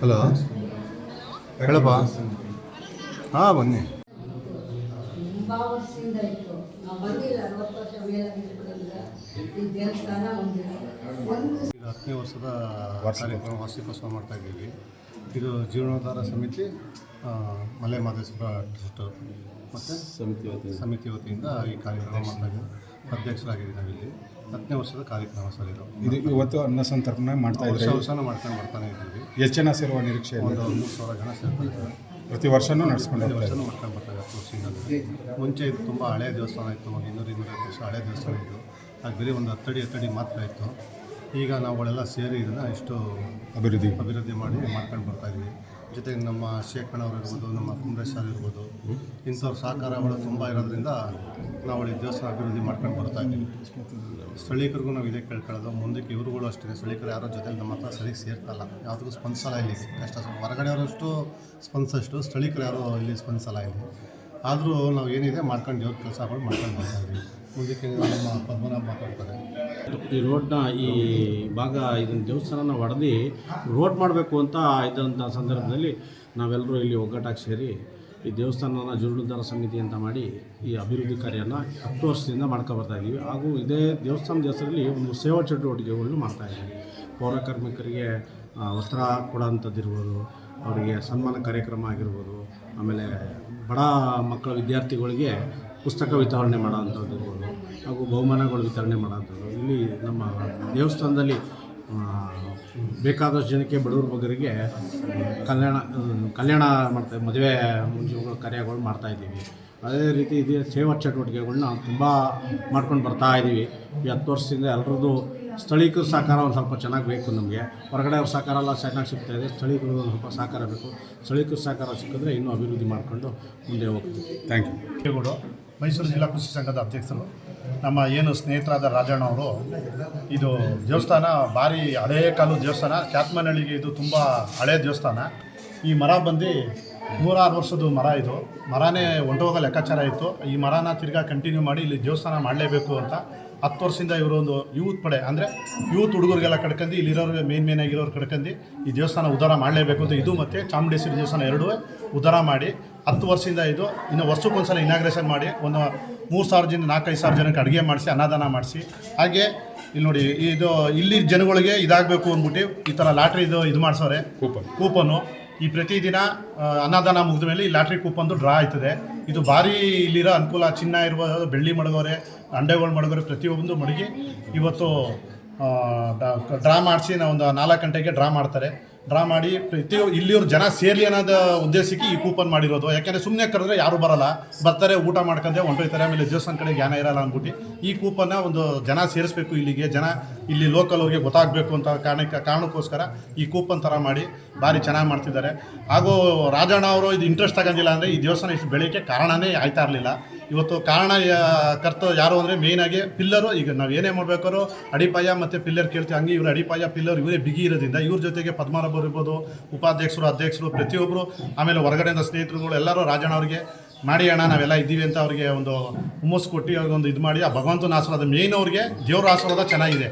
Hello? ಹೇಳಪ್ಪ. ಹಾಂ ಬನ್ನಿ. ತುಂಬ ವರ್ಷದಿಂದ ಇತ್ತು. ನಾವು ಬಂದಿಲ್ಲ ಅರವತ್ತು ವರ್ಷ ಮೇಲಾಗಿದ್ದರಿಂದ ಈ ದೇವಸ್ಥಾನ ಒಂದಿಲ್ಲ ಒಂದು ಇದು ಹತ್ತನೇ ವರ್ಷದ ಕಾರ್ಯಕ್ರಮ ವಾರ್ಷಿಕೋತ್ಸವ ಮಾಡ್ತಾ ಇದ್ದೀವಿ. ಇದು ಜೀರ್ಣೋದ್ಧಾರ ಸಮಿತಿ ಮಲೆ ಮಾದೇಶ್ವರ ಟ್ರಸ್ಟ್ ಮತ್ತು ಸಮಿತಿ ವತಿಯಿಂದ. ಸಮಿತಿ ವತಿಯಿಂದ ಈ ಕಾರ್ಯಕ್ರಮ ಮಾಡ್ತಾ ಇದ್ದೀವಿ. ಅಧ್ಯಕ್ಷರಾಗಿದ್ದೀವಿ ನಾವಿಲ್ಲಿ. ಹತ್ತನೇ ವರ್ಷದ ಕಾರ್ಯಕ್ರಮ ಸರ್ ಇದು. ಇದು ಇವತ್ತು ಅನ್ನ ಸಂತರ್ಪಣೆ ಮಾಡ್ತಾ ಇದ್ದೀವಿ ಇದ್ರೆ. ವರ್ಷನೂ ಮಾಡ್ಕೊಂಡು ಬರ್ತಾನೆ ಇದ್ದೀವಿ. ಎಷ್ಟು ಜನ ಸೇರುವ ನಿರೀಕ್ಷೆ ಇದೆ ಒಂದು ಮೂರು ಸಾವಿರ ಜನ ಸೇರ್ಕೊಂಡಿದ್ದಾರೆ. ಪ್ರತಿ ವರ್ಷನೂ ನಡೆಸ್ಕೊಂಡು ಪ್ರತಿ ಹೋಗ್ತಾ ವರ್ಷನೂ ಮಾಡ್ಕೊಂಡು ಬರ್ತಾರೆ ವರ್ಷದಿಂದ ಮುಂಚೆ ಇದು ತುಂಬ ಹಳೆಯ ದೇವಸ್ಥಾನ ಇತ್ತು ಒಂದು ಇನ್ನೂರು ಇನ್ನೂರೈವತ್ತು ವರ್ಷ ಹಳೆಯ ದೇವಸ್ಥಾನ ಇತ್ತು ಅದು ಬರೀ ಒಂದು ಹತ್ತಡಿ ಹತ್ತಡಿ ಮಾತ್ರ ಇತ್ತು. ಈಗ ನಾವುಗಳೆಲ್ಲ ಸೇರಿ ಇದನ್ನು ಇಷ್ಟು ಅಭಿವೃದ್ಧಿ. ಅಭಿವೃದ್ಧಿ ಮಾಡಿ ಮಾಡ್ಕೊಂಡು ಬರ್ತಾ ಇದ್ದೀವಿ. ಜೊತೆಗೆ ನಮ್ಮ ಶೇಖಣ್ಣವ್ರು ಇರ್ಬೋದು, ನಮ್ಮ ಕುಂಬ್ರೇಶ್ ಸರ್ ಇರ್ಬೋದು, ಇಂಥವ್ರ ಸಹಕಾರಗಳು ತುಂಬ ಇರೋದ್ರಿಂದ ನಾವು ಈ ದೇವಸ್ಥಾನ ಅಭಿವೃದ್ಧಿ ಮಾಡ್ಕೊಂಡು ಬರ್ತಾ ಇದ್ದೀವಿ ಸ್ಥಳೀಕರಿಗೂ ನಾವು ಇದೇ ಕೇಳ್ಕೊಳ್ಳೋದು, ಮುಂದಕ್ಕೆ ಇವರುಗಳು ಅಷ್ಟೇ ಸ್ಥಳೀಕರು ಯಾರೋ ಜೊತೆಲಿ ನಮ್ಮ ಹತ್ರ ಸರಿಗೆ ಸೇರ್ತಲ್ಲ ಯಾವುದಕ್ಕೂ ಸ್ಪಂದಿಸಲ್ಲ ಇಲ್ಲಿ ಕಷ್ಟ. ಹೊರಗಡೆಯವರಷ್ಟು ಸ್ಪಂದಿಸಷ್ಟು ಸ್ಥಳೀಕರು ಯಾರೂ ಇಲ್ಲಿ ಸ್ಪಂದಿಸಲ್ಲ ಇಲ್ಲಿ ಆದರೂ ನಾವು ಏನಿದೆ ಮಾಡ್ಕೊಂಡು ದೇವ್ರ ಕೆಲಸಗಳು ಮಾಡ್ಕೊಂಡು ಬರ್ತಾ ಇದ್ದೀವಿ. ಮುಂದಕ್ಕೆ ನಮ್ಮ ಪದ್ಮನಾಭ ಮಾತಾಡ್ತಾರೆ. ಈ ರೋಡ್ನ ಈ ಭಾಗ ಇದನ್ನು ದೇವಸ್ಥಾನನ ಹೊಡೆದು ರೋಡ್ ಮಾಡಬೇಕು ಅಂತ ಇದ್ದಂಥ ಸಂದರ್ಭದಲ್ಲಿ ನಾವೆಲ್ಲರೂ ಇಲ್ಲಿ ಒಗ್ಗಟ್ಟಾಗಿ ಸೇರಿ ಈ ದೇವಸ್ಥಾನನ ಜೀರ್ಣೋದ್ಧಾರ ಸಮಿತಿ ಅಂತ ಮಾಡಿ ಈ ಅಭಿವೃದ್ಧಿ ಕಾರ್ಯನ ಹತ್ತು ವರ್ಷದಿಂದ ಮಾಡ್ಕೊಬರ್ತಾ ಇದ್ದೀವಿ. ಹಾಗೂ ಇದೇ ದೇವಸ್ಥಾನದ ಹೆಸರಲ್ಲಿ ಒಂದು ಸೇವಾ ಚಟುವಟಿಕೆಗಳನ್ನು ಮಾಡ್ತಾಯಿದ್ದೀವಿ ಪೌರ ಕಾರ್ಮಿಕರಿಗೆ ವಸ್ತ್ರ ಕೊಡೋಂಥದ್ದಿರ್ಬೋದು, ಅವರಿಗೆ ಸನ್ಮಾನ ಕಾರ್ಯಕ್ರಮ ಆಗಿರ್ಬೋದು, ಆಮೇಲೆ ಬಡ ಮಕ್ಕಳ ವಿದ್ಯಾರ್ಥಿಗಳಿಗೆ ಪುಸ್ತಕ ವಿತರಣೆ ಮಾಡೋವಂಥದ್ದು ಇರ್ಬೋದು. ಹಾಗೂ ಬಹುಮಾನಗಳು ವಿತರಣೆ ಮಾಡೋವಂಥದ್ದು. ಇಲ್ಲಿ ನಮ್ಮ ದೇವಸ್ಥಾನದಲ್ಲಿ ಬೇಕಾದಷ್ಟು ಜನಕ್ಕೆ ಬಡವ್ರ ಬಗ್ಗರಿಗೆ ಕಲ್ಯಾಣ ಕಲ್ಯಾಣ ಮಾಡ್ತಾ, ಮದುವೆ ಕಾರ್ಯಗಳು ಮಾಡ್ತಾಯಿದ್ದೀವಿ ಅದೇ ರೀತಿ ಇದೇ ಸೇವಾ ಚಟುವಟಿಕೆಗಳನ್ನ ತುಂಬ ಮಾಡ್ಕೊಂಡು ಬರ್ತಾ ಇದ್ದೀವಿ. ಈ ಹತ್ತು ವರ್ಷದಿಂದ ಎಲ್ಲರದ್ದು ಸ್ಥಳೀಕರ ಸಹಕಾರ ಒಂದು ಸ್ವಲ್ಪ ಚೆನ್ನಾಗಿ ಬೇಕು ನಮಗೆ. ಹೊರಗಡೆ ಅವ್ರ ಸಹಕಾರ ಎಲ್ಲ ಚೆನ್ನಾಗಿ ಸಿಗ್ತಾ ಇದೆ. ಸ್ಥಳೀಯ ಒಂದು ಸ್ವಲ್ಪ ಸಹಕಾರ ಬೇಕು. ಸ್ಥಳೀಯ ಸಹಕಾರ ಸಿಕ್ಕಿದ್ರೆ ಇನ್ನೂ ಅಭಿವೃದ್ಧಿ ಮಾಡಿಕೊಂಡು ಮುಂದೆ ಹೋಗ್ತೀವಿ. ಥ್ಯಾಂಕ್ ಯು ಕೆಗೌಡು ಮೈಸೂರು ಜಿಲ್ಲಾ ಕೃಷಿ ಸಂಘದ ಅಧ್ಯಕ್ಷರು, ನಮ್ಮ ಏನು ಸ್ನೇಹಿತರಾದ ರಾಜಣ್ಣ ಅವರು, ಇದು ದೇವಸ್ಥಾನ ಭಾರಿ ಹಳೆಯ ಕಾಲದ ದೇವಸ್ಥಾನ. ಕ್ಯಾತ್ಮನಹಳ್ಳಿಗೆ ಇದು ತುಂಬ ಹಳೇ ದೇವಸ್ಥಾನ. ಈ ಮರ ಬಂದು ನೂರಾರು ವರ್ಷದ ಮರ ಇದು. ಮರನೇ ಹೊಂಟೋಗೋ ಲೆಕ್ಕಾಚಾರ ಇತ್ತು. ಈ ಮರನ ತಿರ್ಗಾ ಕಂಟಿನ್ಯೂ ಮಾಡಿ ಇಲ್ಲಿ ದೇವಸ್ಥಾನ ಮಾಡಲೇಬೇಕು ಅಂತ ಹತ್ತು ವರ್ಷದಿಂದ ಇವರು ಒಂದು ಯೂತ್ ಪಡೆ. ಅಂದರೆ ಯೂತ್ ಹುಡುಗರಿಗೆಲ್ಲ ಕಡ್ಕಂಡು ಇಲ್ಲಿರೋರು ಮೇನ್ ಮೇನ್ ಆಗಿರೋರು ಕಡ್ಕಂಡು ಈ ದೇವಸ್ಥಾನ ಉದ್ಧಾರ ಮಾಡಲೇಬೇಕು ಅಂತ ಇದು ಮತ್ತು ಚಾಮುಂಡೇಶ್ವರಿ ದೇವಸ್ಥಾನ ಎರಡೂ ಉದ್ಧಾರ ಮಾಡಿ ಹತ್ತು ವರ್ಷದಿಂದ ಇದು ಇನ್ನು ವರ್ಷಕ್ಕೊಂದ್ಸಲ ಇನಾಗ್ರೇಷನ್ ಮಾಡಿ ಒಂದು ಮೂರು ಸಾವಿರ ಜನ ನಾಲ್ಕೈದು ಸಾವಿರ ಜನಕ್ಕೆ ಅಡುಗೆ ಮಾಡಿಸಿ ಅನ್ನದಾನ ಮಾಡಿಸಿ. ಹಾಗೆ ಇಲ್ಲಿ ನೋಡಿ ಇದು ಇಲ್ಲಿ ಜನಗಳಿಗೆ ಇದಾಗಬೇಕು ಅಂದ್ಬಿಟ್ಟು ಈ ಥರ ಲಾಟ್ರಿ ಇದು ಇದು ಮಾಡಿಸೋರೆ. ಕೂಪನ್ ಕೂಪನ್ನು ಈ ಪ್ರತಿದಿನ ಅನ್ನದಾನ ಮುಗಿದ ಮೇಲೆ ಈ ಲಾಟ್ರಿ ಕೂಪನ್ದು ಡ್ರಾ ಆಯ್ತದೆ. ಇದು ಭಾರಿ ಇಲ್ಲಿರೋ ಅನುಕೂಲ. ಚಿನ್ನ ಇರ್ಬೋದು, ಬೆಳ್ಳಿ ಮಡಗೋರೆ, ಅಂಡೆಗಳು ಮಡಗೋರೆ ಪ್ರತಿಯೊಂದು ಮಡಗಿ ಇವತ್ತು ಡ್ರಾ ಮಾಡಿಸಿ ನಾವು ಒಂದು ನಾಲ್ಕು ಗಂಟೆಗೆ ಡ್ರಾ ಮಾಡ್ತಾರೆ. ಡ್ರಾ ಮಾಡಿ ಪ್ರತಿ ಇಲ್ಲಿಯವ್ರು ಜನ ಸೇರ್ಲಿ ಅನ್ನೋದು ಉದ್ದೇಶಕ್ಕೆ ಈ ಕೂಪನ್ ಮಾಡಿರೋದು. ಯಾಕೆಂದರೆ ಸುಮ್ಮನೆ ಕರೆದ್ರೆ ಯಾರು ಬರಲ್ಲ. ಬರ್ತಾರೆ, ಊಟ ಮಾಡ್ಕೊಂಡೆ, ಹೊಂಟೋಯ್ತಾರೆ, ಆಮೇಲೆ ದೇವಸ್ಥಾನ ಕಡೆ ಜ್ಞಾನ ಇರಲ್ಲ ಅಂದ್ಬಿಟ್ಟು ಈ ಕೂಪನ್ನ ಒಂದು ಜನ ಸೇರಿಸ್ಬೇಕು ಇಲ್ಲಿಗೆ. ಜನ ಇಲ್ಲಿ ಲೋಕಲ್ ಅವ್ರಿಗೆ ಗೊತ್ತಾಗಬೇಕು ಅಂತ ಕಾರಣಕ್ಕೆ, ಕಾರಣಕ್ಕೋಸ್ಕರ ಈ ಕೂಪನ್ ಥರ ಮಾಡಿ ಭಾರಿ ಚೆನ್ನಾಗಿ ಮಾಡ್ತಿದ್ದಾರೆ. ಹಾಗೂ ರಾಜಣ್ಣ ಅವರು ಇದು ಇಂಟ್ರೆಸ್ಟ್ ತಗೊಂಡಿಲ್ಲ ಅಂದರೆ ಈ ದೇವಸ್ಥಾನ ಇಷ್ಟು ಬೆಳೆಯೋಕ್ಕೆ ಕಾರಣನೇ ಆಯ್ತಾ ಇರಲಿಲ್ಲ. ಇವತ್ತು ಕಾರಣ ಕರ್ತ ಯಾರು ಅಂದರೆ ಮೇಯ್ನಾಗಿ ಪಿಲ್ಲರು. ಈಗ ನಾವು ಏನೇ ಮಾಡ್ಬೇಕಾದ್ರು ಅಡಿಪಾಯ ಮತ್ತು ಪಿಲ್ಲರ್ ಕೇಳ್ತೀವಿ. ಹಂಗೆ ಇವರು ಅಡಿಪಾಯ, ಪಿಲ್ಲರ್ ಇವರೇ ಬಿಗಿ ಇರೋದ್ರಿಂದ ಇವ್ರ ಜೊತೆಗೆ ಪದ್ಮನಾಭರು ಇರ್ಬೋದು ಉಪಾಧ್ಯಕ್ಷರು, ಅಧ್ಯಕ್ಷರು ಪ್ರತಿಯೊಬ್ಬರು ಆಮೇಲೆ ಹೊರಗಡೆಯಿಂದ ಸ್ನೇಹಿತರುಗಳು ಎಲ್ಲರೂ ರಾಜಣ್ಣ ಅವರಿಗೆ, ಮಾಡಿ ಅಣ್ಣ, ನಾವೆಲ್ಲ ಇದ್ದೀವಿ ಅಂತ ಅವ್ರಿಗೆ ಒಂದು ಹುಮ್ಮಸ್ ಕೊಟ್ಟು ಅವ್ರಿಗೆ ಒಂದು ಇದು ಮಾಡಿ, ಆ ಭಗವಂತನ ಆಶೀರ್ವಾದ ಮೇಯ್ನ್ ಅವ್ರಿಗೆ, ದೇವ್ರ ಆಶೀರ್ವಾದ ಚೆನ್ನಾಗಿದೆ.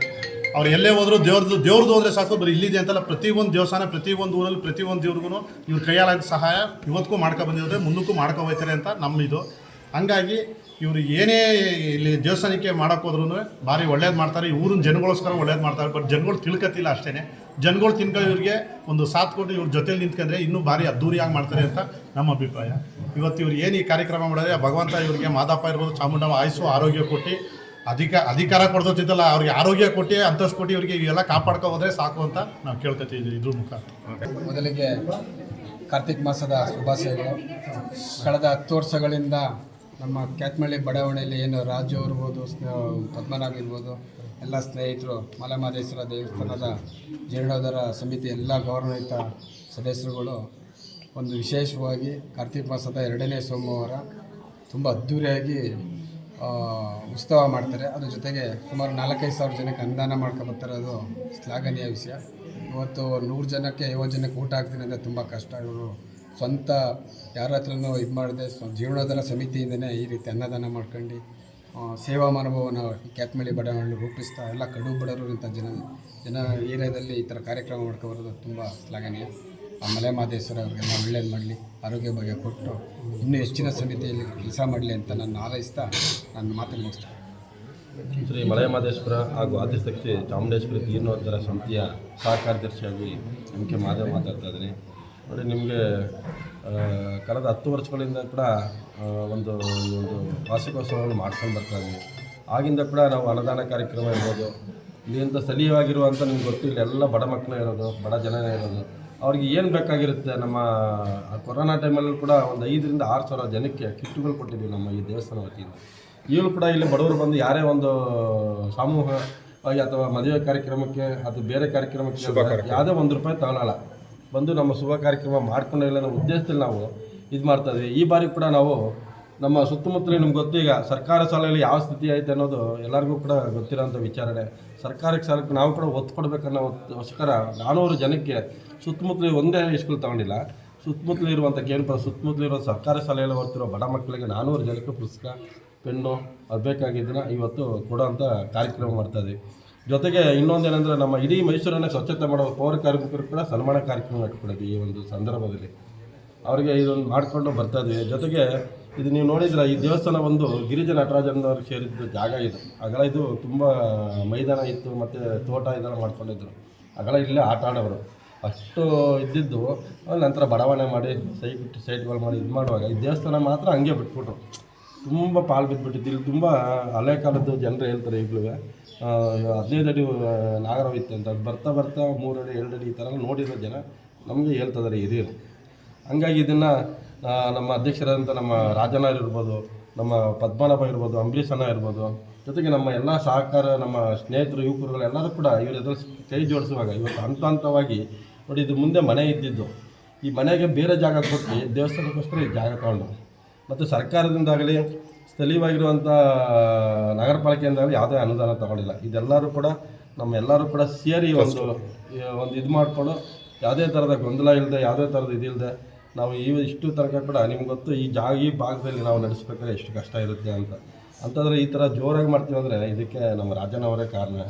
ಅವ್ರು ಎಲ್ಲೇ ಹೋದ್ರು ದೇವ್ರದ್ದು ದೇವ್ರದ್ದು ಹೋದ್ರೆ ಸಾಕು, ಬರೀ ಇಲ್ಲಿದೆ ಅಂತಲ್ಲ, ಪ್ರತಿಯೊಂದು ದೇವಸ್ಥಾನ, ಪ್ರತಿಯೊಂದು ಊರಲ್ಲಿ, ಪ್ರತಿಯೊಂದು ದೇವ್ರಿಗೂ ಇವ್ರ ಕೈಯಾಲಾದ ಸಹಾಯ ಇವತ್ತಿಗೂ ಮಾಡ್ಕೊ ಬಂದಿದ್ರೆ ಮುಂದಕ್ಕೂ ಮಾಡ್ಕೊ ಹೋಗ್ತಾರೆ ಅಂತ ನಮ್ಮ ಇದು ಹಂಗಾಗಿ ಇವರು ಏನೇ ಇಲ್ಲಿ ದೇವಸ್ಥಾನಕ್ಕೆ ಮಾಡೋಕೆ ಹೋದ್ರು ಭಾರಿ ಒಳ್ಳೇದು ಮಾಡ್ತಾರೆ. ಈ ಊರಿನ ಜನಗಳಿಗೋಸ್ಕರ ಒಳ್ಳೇದು ಮಾಡ್ತಾರೆ. ಬಟ್ ಜನಗಳು ತಿಳ್ಕತ್ತಿಲ್ಲ ಅಷ್ಟೇ ಜನಗಳು ತಿನ್ಕೊ ಇವ್ರಿಗೆ ಒಂದು ಸಾಥ್ ಕೊಟ್ಟು ಇವ್ರ ಜೊತೆಲಿ ನಿಂತ್ಕೊಂಡ್ರೆ ಇನ್ನೂ ಭಾರಿ ಅದ್ದೂರಿಯಾಗಿ ಮಾಡ್ತಾರೆ ಅಂತ ನಮ್ಮ ಅಭಿಪ್ರಾಯ. ಇವತ್ತು ಇವ್ರು ಏನು ಈ ಕಾರ್ಯಕ್ರಮ ಮಾಡಿದ್ರೆ ಭಗವಂತ ಇವರಿಗೆ ಮಾದಪ್ಪ ಇರ್ಬೋದು, ಚಾಮುಂಡಮ್ಮ ಆಯಸ್ಸು, ಆರೋಗ್ಯ ಕೊಟ್ಟು ಅಧಿಕ ಅಧಿಕಾರ ಕೊಡ್ತಿದ್ದಲ್ಲ ಅವ್ರಿಗೆ ಆರೋಗ್ಯ ಕೊಟ್ಟು ಅಂತಸ್ ಕೊಟ್ಟು ಇವರಿಗೆ ಇವೆಲ್ಲ ಕಾಪಾಡ್ಕೊ ಹೋದ್ರೆ ಸಾಕು ಅಂತ ನಾವು ಕೇಳ್ಕೊತೀವಿ ಇದ್ರ ಮುಖ ಮೊದಲಿಗೆ ಕಾರ್ತಿಕ್ ಮಾಸದ ಶುಭಾಶಯಗಳು. ಕಳೆದ ಹತ್ತು ವರ್ಷಗಳಿಂದ ನಮ್ಮ ಕ್ಯಾತ್ಮಳ್ಳಿ ಬಡಾವಣೆಯಲ್ಲಿ ಏನು ರಾಜು ಇರ್ಬೋದು ಪದ್ಮನಾಭ್ ಇರ್ಬೋದು, ಎಲ್ಲ ಸ್ನೇಹಿತರು ಮಲೆಮಹದೇಶ್ವರ ದೇವಸ್ಥಾನದ ಜೀರ್ಣೋದ್ಧಾರ ಸಮಿತಿ ಎಲ್ಲ ಗೌರವಾನ್ವಿತ ಸದಸ್ಯರುಗಳು. ಒಂದು ವಿಶೇಷವಾಗಿ ಕಾರ್ತಿಕ್ ಮಾಸದ ಎರಡನೇ ಸೋಮವಾರ ತುಂಬ ಅದ್ಧೂರಿಯಾಗಿ ಉತ್ಸವ ಮಾಡ್ತಾರೆ. ಅದ್ರ ಜೊತೆಗೆ ಸುಮಾರು ನಾಲ್ಕೈದು ಸಾವಿರ ಜನಕ್ಕೆ ಅನುದಾನ ಮಾಡ್ಕೊಬರ್ತಾರೆ ಅದು ಶ್ಲಾಘನೀಯ ವಿಷಯ. ಇವತ್ತು ನೂರು ಜನಕ್ಕೆ ಐವತ್ತು ಜನಕ್ಕೆ ಊಟ ಆಗ್ತೀನಿ ಅಂದರೆ ತುಂಬ ಕಷ್ಟ. ಇವರು ಸ್ವಂತ ಯಾರ ಹತ್ರನೂ ಇದು ಮಾಡಿದೆ, ಸ್ವ, ಜೀವನೋದರ ಸಮಿತಿಯಿಂದನೇ ಈ ರೀತಿ ಅನ್ನದಾನ ಮಾಡ್ಕೊಂಡು ಸೇವಾ ಮನೋಭಾವನ ಕ್ಯಾತ್ಮಳಿ ಬಡಾವಣೆ ರೂಪಿಸ್ತಾ, ಎಲ್ಲ ಕಡು ಬಡವರು ಇಂಥ ಜನ ಜನ ಏರಿಯಾದಲ್ಲಿ ಈ ಥರ ಕಾರ್ಯಕ್ರಮ ಮಾಡ್ಕೊಬರೋದು ತುಂಬ ಶ್ಲಾಘನೀಯ. ಆ ಮಲೆ ಮಹದೇಶ್ವರ ಅವರಿಗೆಲ್ಲ ಒಳ್ಳೇದು ಮಾಡಲಿ, ಆರೋಗ್ಯ ಬಗ್ಗೆ ಕೊಟ್ಟು ಇನ್ನೂ ಹೆಚ್ಚಿನ ಸಮಿತಿಯಲ್ಲಿ ಕೆಲಸ ಮಾಡಲಿ ಅಂತ ನಾನು ಆಲೈಸ್ತಾ ನನ್ನ ಮಾತು ಮುಗಿಸ್ತೇನೆ ಶ್ರೀ ಮಲೆಮಹದೇಶ್ವರ ಹಾಗೂ ಆದಿಶಕ್ತಿ ಚಾಮುಂಡೇಶ್ವರಿ ಜೀರ್ಣೋದ್ಧಾರ ಸಮಿತಿಯ ಸಹ ಕಾರ್ಯದರ್ಶಿಯಾಗಿ ಎಂ ಕೆ ಮಾಧವ್ ಮಾತಾಡ್ತಾ ಇದ್ದೀನಿ ನೋಡಿ ನಿಮಗೆ ಕಳೆದ ಹತ್ತು ವರ್ಷಗಳಿಂದ ಕೂಡ ಒಂದು ಒಂದು ವಾರ್ಷಿಕೋತ್ಸವವನ್ನು ಮಾಡ್ಕೊಂಡು ಬರ್ತಾ ಇದ್ದೀವಿ ಆಗಿಂದ ಕೂಡ ನಾವು ಅನುದಾನ ಕಾರ್ಯಕ್ರಮ ಇರ್ಬೋದು ಇಲ್ಲಿಂದ ಸ್ಥಳೀಯವಾಗಿರುವಂಥ ನಿಮ್ಗೆ ಗೊತ್ತು ಇಲ್ಲಿ ಎಲ್ಲ ಬಡ ಮಕ್ಕಳು ಇರೋದು ಬಡ ಜನನೇ ಇರೋದು. ಅವ್ರಿಗೆ ಏನು ಬೇಕಾಗಿರುತ್ತೆ? ನಮ್ಮ ಕೊರೋನಾ ಟೈಮಲ್ಲೂ ಕೂಡ ಒಂದು ಐದರಿಂದ ಆರು ಸಾವಿರ ಜನಕ್ಕೆ ಕಿಟ್ಟುಗಳು ಕೊಟ್ಟಿದ್ದೀವಿ ನಮ್ಮ ಈ ದೇವಸ್ಥಾನ ವತಿಯಿಂದ. ಈಗಲೂ ಕೂಡ ಇಲ್ಲಿ ಬಡವರು ಬಂದು ಯಾರೇ ಒಂದು ಸಮೂಹವಾಗಿ ಅಥವಾ ಮದುವೆ ಕಾರ್ಯಕ್ರಮಕ್ಕೆ ಅಥವಾ ಬೇರೆ ಕಾರ್ಯಕ್ರಮಕ್ಕೆ ಯಾವುದೇ ಒಂದು ರೂಪಾಯಿ ತಗೊಳ್ಳಲ್ಲ ಬಂದು ನಮ್ಮ ಶುಭ ಕಾರ್ಯಕ್ರಮ ಮಾಡ್ಕೊಂಡು ಇಲ್ಲ ಅನ್ನೋ ಉದ್ದೇಶದಲ್ಲಿ ನಾವು ಇದು ಮಾಡ್ತಾಯಿದ್ವಿ ಈ ಬಾರಿ ಕೂಡ ನಾವು ನಮ್ಮ ಸುತ್ತಮುತ್ತಲೇ ನಿಮ್ಗೆ ಗೊತ್ತು, ಈಗ ಸರ್ಕಾರ ಶಾಲೆಯಲ್ಲಿ ಯಾವ ಸ್ಥಿತಿ ಐತೆ ಅನ್ನೋದು ಎಲ್ಲರಿಗೂ ಕೂಡ ಗೊತ್ತಿರೋಂಥ ವಿಚಾರಣೆ. ಸರ್ಕಾರಕ್ಕೆ ಸಾಲಕ್ಕೆ ನಾವು ಕೂಡ ಒತ್ತು ಕೊಡಬೇಕನ್ನೋ ಗೋಸ್ಕರ ನಾನೂರು ಜನಕ್ಕೆ ಸುತ್ತಮುತ್ತಲು ಒಂದೇ ಸ್ಕೂಲ್ ತಗೊಂಡಿಲ್ಲ. ಸುತ್ತಮುತ್ತಲು ಇರುವಂಥ ಕೇಂದ್ರ ಇರುವ ಸರ್ಕಾರಿ ಶಾಲೆಯಲ್ಲಿ ಓದ್ತಿರೋ ಬಡ ಮಕ್ಕಳಿಗೆ ನಾನೂರು ಜನಕ್ಕೆ ಪುಸ್ತಕ ಪೆನ್ನು ಅದು ಬೇಕಾಗಿದ್ದನ್ನ ಇವತ್ತು ಕೊಡೋಂಥ ಕಾರ್ಯಕ್ರಮ ಮಾಡ್ತಾ ಇದ್ದೀವಿ ಇನ್ನೊಂದು ಏನಂದ್ರೆ ನಮ್ಮ ಇಡೀ ಮೈಸೂರನ್ನೇ ಸ್ವಚ್ಛತೆ ಮಾಡುವ ಪೌರ ಕಾರ್ಮಿಕರು ಕೂಡ ಸನ್ಮಾನ ಕಾರ್ಯಕ್ರಮ ಇಟ್ಕೊಂಡಿದ್ವಿ ಈ ಒಂದು ಸಂದರ್ಭದಲ್ಲಿ. ಅವರಿಗೆ ಇದೊಂದು ಮಾಡಿಕೊಂಡು ಬರ್ತಾ ಇದ್ವಿ ಜೊತೆಗೆ ಇದು ನೀವು ನೋಡಿದ್ರೆ ಈ ದೇವಸ್ಥಾನ ಒಂದು ಗಿರಿಜ ನಟರಾಜನವ್ರು ಸೇರಿದ್ದ ಜಾಗ ಇದು. ಅಗಲ ಇದು ತುಂಬ ಮೈದಾನ ಇತ್ತು, ಮತ್ತು ತೋಟ ಇದೆಲ್ಲ ಮಾಡ್ಕೊಂಡಿದ್ರು. ಅಗಲ ಇಲ್ಲೇ ಆಟ ಆಡೋರು. ಅಷ್ಟು ಇದ್ದಿದ್ದು ನಂತರ ಬಡಾವಣೆ ಮಾಡಿ ಸೈಟ್ ಸೈಟ್ಗಳು ಮಾಡಿ ಇದು ಮಾಡುವಾಗ ಈ ದೇವಸ್ಥಾನ ಮಾತ್ರ ಹಂಗೆ ಬಿಟ್ಬಿಟ್ರು. ತುಂಬ ಪಾಲು ಬಿದ್ದುಬಿಟ್ಟಿತ್ತು ಇಲ್ಲಿ ತುಂಬ ಹಳೆ ಕಾಲದ್ದು ಜನರು ಹೇಳ್ತಾರೆ ಈಗಲೂ. ಹದಿನೈದು ಅಡಿ ನಾಗರವಿತ್ತು ಅಂತ. ಬರ್ತಾ ಬರ್ತಾ ಮೂರು ಅಡಿ, ಎರಡು ಅಡಿ ಈ ಥರ ನೋಡಿರೋ ಜನ ನಮಗೆ ಹೇಳ್ತಿದ್ದಾರೆ ಹಿರಿಯರು ಹಂಗಾಗಿ ಇದನ್ನು ನಮ್ಮ ಅಧ್ಯಕ್ಷರಾದಂಥ ನಮ್ಮ ರಾಜನಾರ್ ಇರ್ಬೋದು, ನಮ್ಮ ಪದ್ಮನಾಭ ಇರ್ಬೋದು, ಅಂಬರೀಷ್ ಅಣ್ಣ ಇರ್ಬೋದು, ಜೊತೆಗೆ ನಮ್ಮ ಎಲ್ಲ ಸಹಕಾರ, ನಮ್ಮ ಸ್ನೇಹಿತರು, ಯುವಕರುಗಳು ಎಲ್ಲರೂ ಕೂಡ ಇವ್ರ ಎದುರು ಕೈ ಜೋಡಿಸುವಾಗ ಇವತ್ತು ಹಂತ ಹಂತವಾಗಿ ನೋಡಿ, ಇದು ಮುಂದೆ ಮನೆ ಇದ್ದಿದ್ದು. ಈ ಮನೆಗೆ ಬೇರೆ ಜಾಗ ಕೊಟ್ಟು ದೇವಸ್ಥಾನಕ್ಕೋಸ್ಕರ ಈ ಜಾಗ ತಗೊಂಡು ಮತ್ತು ಸರ್ಕಾರದಿಂದಾಗಲಿ ಸ್ಥಳೀಯವಾಗಿರುವಂಥ ನಗರ ಪಾಲಿಕೆಯಿಂದಾಗಲಿ ಯಾವುದೇ ಅನುದಾನ ತಗೊಂಡಿಲ್ಲ. ಇದೆಲ್ಲರೂ ಕೂಡ ನಮ್ಮೆಲ್ಲರೂ ಕೂಡ ಸೇರಿ ಒಂದು ಒಂದು ಇದು ಮಾಡಿಕೊಂಡು ಯಾವುದೇ ಥರದ ಗೊಂದಲ ಇಲ್ಲದೆ ಯಾವುದೇ ಥರದ ಇದಿಲ್ಲದೆ ನಾವು ಈ ಇಷ್ಟು ತನಕ ಕೂಡ ನಿಮ್ಗೆ ಗೊತ್ತು ಈ ಜಾಗ ಈ ಭಾಗದಲ್ಲಿ ನಾವು ನಡೆಸ್ಬೇಕಾದ್ರೆ ಎಷ್ಟು ಕಷ್ಟ ಇರುತ್ತೆ ಅಂತ. ಅಂತಂದರೆ ಈ ಥರ ಜೋರಾಗಿ ಮಾಡ್ತೀವಿ ಅಂದರೆ ಇದಕ್ಕೆ ನಮ್ಮ ರಾಜನವರೇ ಕಾರಣ.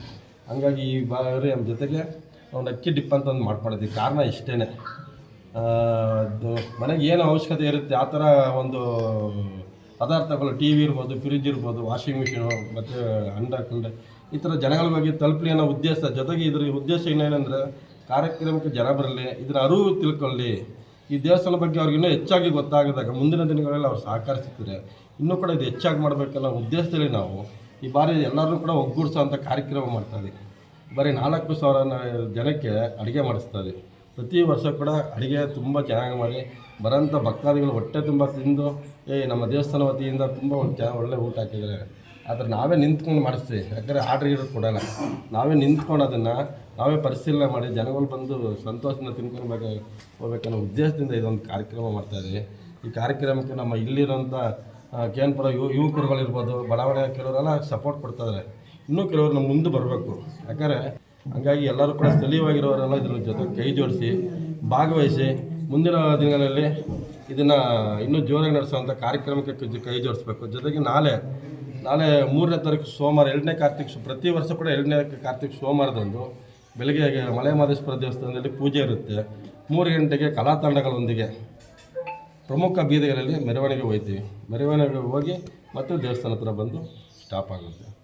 ಹಂಗಾಗಿ ಈ ಬಾರಿ ನಮ್ಮ ಜೊತೆಗೆ ಒಂದು ಅಕ್ಕಿ ಡಿಪ್ ಅಂತ ಒಂದು ಮಾಡ್ಕೊಳ್ತೀವಿ ಕಾರಣ ಇಷ್ಟೇ ಮನೆಗೆ ಏನು ಅವಶ್ಯಕತೆ ಇರುತ್ತೆ, ಆ ಥರ ಒಂದು ಪದಾರ್ಥಗಳು ಟಿ ವಿ ಇರ್ಬೋದು ಫ್ರಿಜ್ ಇರ್ಬೋದು ವಾಷಿಂಗ್ ಮಿಷಿನು ಮತ್ತು ಅಂಡ ಕಂಡ, ಈ ಥರ ಜನಗಳಿಗೆ ತಲುಪಲಿ ಅನ್ನೋ ಉದ್ದೇಶ, ಜೊತೆಗೆ ಇದ್ರ ಉದ್ದೇಶ ಇನ್ನೇನೆಂದರೆ ಕಾರ್ಯಕ್ರಮಕ್ಕೆ ಜನ ಬರಲಿ, ಇದರ ಅರಿವು ತಿಳ್ಕೊಳ್ಳಿ. ಈ ದೇವಸ್ಥಾನದ ಬಗ್ಗೆ ಅವ್ರಿಗೆ ಇನ್ನೂ ಹೆಚ್ಚಾಗಿ ಗೊತ್ತಾಗದಾಗ ಮುಂದಿನ ದಿನಗಳಲ್ಲಿ ಅವ್ರು ಸಹಕಾರ ಸಿಗ್ತಾರೆ ಇನ್ನೂ ಕೂಡ ಇದು ಹೆಚ್ಚಾಗಿ ಮಾಡಬೇಕನ್ನೋ ಉದ್ದೇಶದಲ್ಲಿ ನಾವು ಈ ಬಾರಿ ಎಲ್ಲರೂ ಕೂಡ ಒಗ್ಗೂಡಿಸೋಂಥ ಕಾರ್ಯಕ್ರಮ ಮಾಡ್ತಾ ಇದ್ದೀವಿ ಬರೀ ನಾಲ್ಕು ಸಾವಿರ ಜನಕ್ಕೆ ಅಡುಗೆ ಮಾಡಿಸ್ತಾ ಇದ್ದೀವಿ ಪ್ರತಿ ವರ್ಷ ಕೂಡ ಅಡುಗೆ ತುಂಬ ಚೆನ್ನಾಗಿ ಮಾಡಿ ಬರೋಂಥ ಭಕ್ತಾದಿಗಳು ಹೊಟ್ಟೆ ತುಂಬ ತಿಂದು, ಏ, ನಮ್ಮ ದೇವಸ್ಥಾನ ವತಿಯಿಂದ ತುಂಬ ಒಂದು ಚೆನ್ನಾಗಿ ಒಳ್ಳೆ ಊಟ ಹಾಕಿದ್ದಾರೆ. ಆದರೆ ನಾವೇ ನಿಂತ್ಕೊಂಡು ಮಾಡಿಸ್ತೀವಿ. ಯಾಕಂದರೆ ಆರ್ಡ್ರ್ ಇರೋದು ಕೊಡೋಲ್ಲ. ನಾವೇ ನಿಂತ್ಕೊಂಡು ಅದನ್ನು, ನಾವೇ ಪರಿಶೀಲನೆ ಮಾಡಿ ಜನಗಳು ಬಂದು ಸಂತೋಷದಿಂದ ತಿನ್ಕೊಳ್ಬೇಕು, ಹೋಗ್ಬೇಕನ್ನೋ ಉದ್ದೇಶದಿಂದ ಇದೊಂದು ಕಾರ್ಯಕ್ರಮ ಮಾಡ್ತಾ ಇದ್ದೀವಿ. ಈ ಕಾರ್ಯಕ್ರಮಕ್ಕೆ ನಮ್ಮ ಇಲ್ಲಿರೋಂಥ ಕೆ ಎನ್ ಯುವ ಯುವಕರುಗಳಿರ್ಬೋದು ಬಡಾವಣೆ ಕೆಲವರೆಲ್ಲ ಸಪೋರ್ಟ್ ಕೊಡ್ತಾಯಿದ್ದಾರೆ ಇನ್ನೂ ಕೆಲವರು ನಮ್ಮ ಮುಂದೆ ಬರಬೇಕು. ಯಾಕಂದರೆ ಹಂಗಾಗಿ ಎಲ್ಲರೂ ಕೂಡ ಸ್ಥಳೀಯವಾಗಿರೋರೆಲ್ಲ ಇದ್ರ ಜೊತೆ ಕೈ ಜೋಡಿಸಿ ಭಾಗವಹಿಸಿ ಮುಂದಿನ ದಿನಗಳಲ್ಲಿ ಇದನ್ನು ಇನ್ನೂ ಜೋರಾಗಿ ನಡೆಸುವಂಥ ಕಾರ್ಯಕ್ರಮಕ್ಕೆ ಕೈ- ಜೋಡಿಸ್ಬೇಕು. ಜೊತೆಗೆ ನಾಳೆ ನಾಳೆ ಮೂರನೇ ತಾರೀಕು ಸೋಮವಾರ, ಎರಡನೇ ಕಾರ್ತಿಕ್ ಪ್ರತಿ ವರ್ಷ ಕೂಡ ಎರಡನೇ ಕಾರ್ತಿಕ್ ಸೋಮವಾರದಂದು ಬೆಳಗ್ಗೆ ಮಲೆ ಮಹದೇಶ್ವರ ದೇವಸ್ಥಾನದಲ್ಲಿ ಪೂಜೆ ಇರುತ್ತೆ. ಮೂರು ಗಂಟೆಗೆ ಕಲಾ ತಂಡಗಳೊಂದಿಗೆ ಪ್ರಮುಖ ಬೀದಿಗಳಲ್ಲಿ ಮೆರವಣಿಗೆ ಹೋಗ್ತೀವಿ ಮೆರವಣಿಗೆ ಹೋಗಿ ಮತ್ತು ದೇವಸ್ಥಾನ ಹತ್ರ ಬಂದು ಸ್ಟಾಪ್ ಆಗುತ್ತೆ.